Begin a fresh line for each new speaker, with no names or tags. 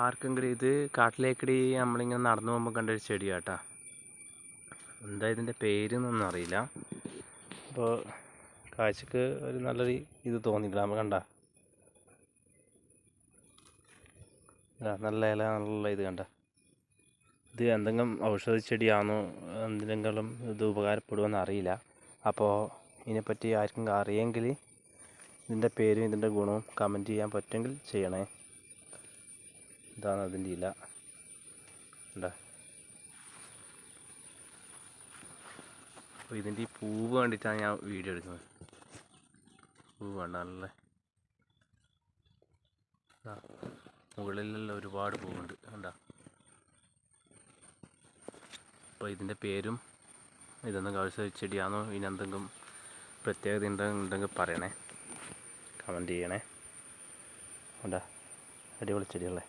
ആർക്കെങ്കിലും ഇത് കാട്ടിലേക്കടി നമ്മളിങ്ങനെ നടന്നു പോകുമ്പോൾ കണ്ടൊരു ചെടിയാട്ടാ. എന്താ ഇതിന്റെ പേരെന്നൊന്നും അറിയില്ല. അപ്പോൾ കാഴ്ചക്ക് ഒരു നല്ലൊരു ഇത് തോന്നിയില്ല നമ്മൾ കണ്ട? നല്ല ഇല നല്ല ഇത് കണ്ട? ഇത് എന്തെങ്കിലും ഔഷധ ചെടിയാണോ? എന്തിനെങ്കിലും ഇത് ഉപകാരപ്പെടുമെന്ന് അറിയില്ല. അപ്പോൾ ഇതിനെപ്പറ്റി ആർക്കെങ്കിലും അറിയെങ്കിൽ ഇതിന്റെ പേരും ഇതിന്റെ ഗുണവും കമന്റ് ചെയ്യാൻ പറ്റുമെങ്കിൽ ചെയ്യണേ. ഇതാണ് അതിന്റെ ഇല. അപ്പോൾ ഇതിന്റെ ഈ പൂവ് കണ്ടിട്ടാണ് ഞാൻ വീഡിയോ എടുക്കുന്നത്. പൂവ് വേണ്ട നല്ല മുകളിലെല്ലാം ഒരുപാട് പൂവുണ്ട്. കണ്ട? അപ്പോൾ ഇതിന്റെ പേരും ഇതൊന്നും കവിച്ച ചെടിയാണോ? ഇതിനെന്തെങ്കിലും പ്രത്യേകത ഉണ്ടെങ്കിൽ പറയണേ. കമന്റ് ചെയ്യണേ. ഉണ്ടാ അടിപൊളി ചെടിയല്ലേ